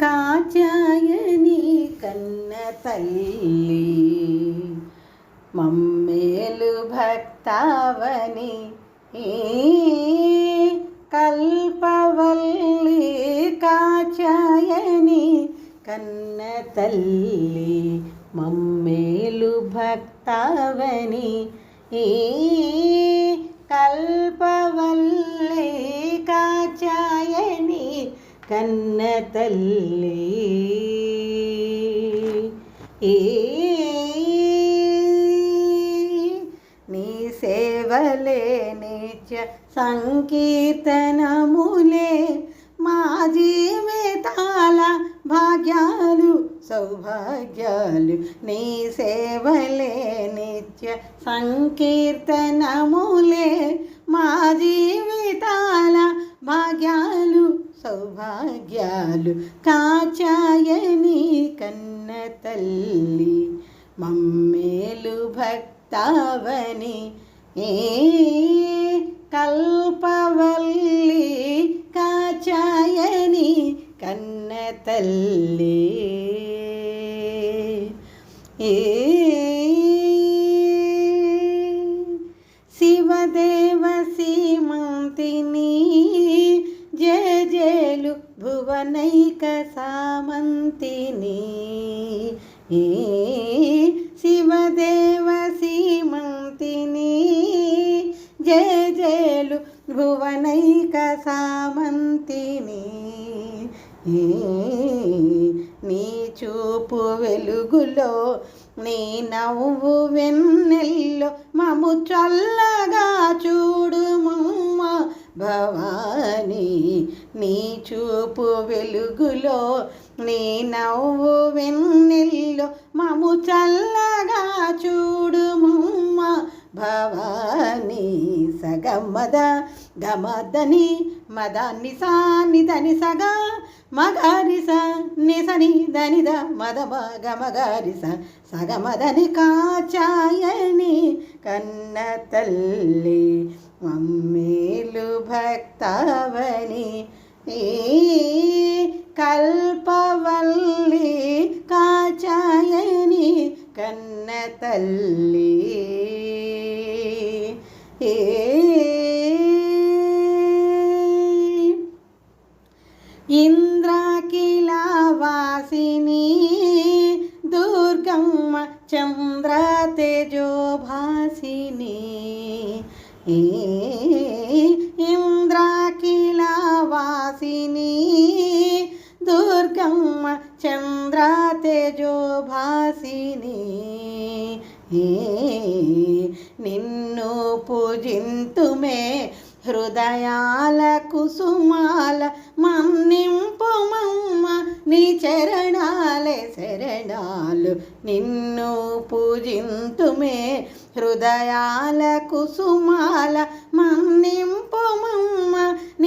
కాచాయని కన్న తల్లి మమ్మేలు భక్తావని కల్పవల్లి కాచాయని కన్న తల్లి మమ్మేలు భక్తావని ఈ కల్ కన్న తల్లి. నీ సేవలే నిత్య సంకీర్తనములే మా జీవితాల భాగ్యాలు సౌభాగ్యాలు. నీ సేవలే నిత్య సంకీర్తనములే మా జీవితాల సౌభాగ్యాలు కాచాయని కన్న తల్లి మమ్మేలు భక్తావని ఏ కల్పవల్లి కాచాయని కన్న తల్లి భువనైక సామంతిని. ఏ శివదేవ సీమంతిని. జయ జయలు భువనైక సామంతిని. ఏ నీ చూపు వెలుగులో నీ నవ్వు వెన్నెల్లో మము చల్లగా వెలుగులో నీ నవ్వు వెన్నెల్లో మము చల్లగా చూడుమమ్మ భవానీ సగమద గమదని మదాన్ని సాని దని సగా మగారిస నిసని దనిద మద మగ మగారిస సగమదని కాచాయని కన్న తల్లి మమ్మేలు భక్తవని ఏ కల్పవల్లి కాచాయని కన్న తల్లి. ఏ ఇంద్రాకిలావాసిని దుర్గమ్మ చంద్ర తేజోభాసిని. ఇంద్రా వాసిని దుర్గమ్మ చంద్ర తేజోభాసిని నిన్ను పూజింతుమే హృదయాల కుసుమాల మన్నింపు మమ్మ నీ చరణాలే శరణాలు నిన్ను పూజింతుమే హృదయాల కుసుమాల మన్నింపు మమ్మ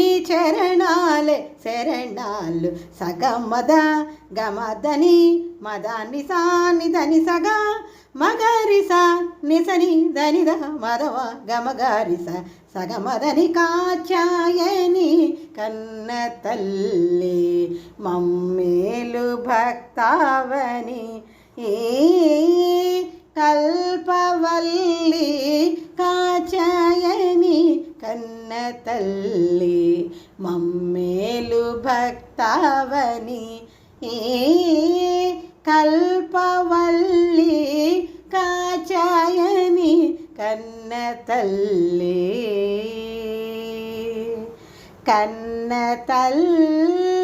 నీ చరణాలే శరణాలు సగమద గమదని మదాని సాని దని సగా మగరిస నిసని దనిద మదవ గమగారిస. సగమదని కాచాయని కన్న తల్లి మమ్మేలు భక్తావని. ఏ కన్న తల్లి మమ్మేలు భక్తావని కల్పవల్లి కాచాయని కన్న తల్లి. కన్న తల్లి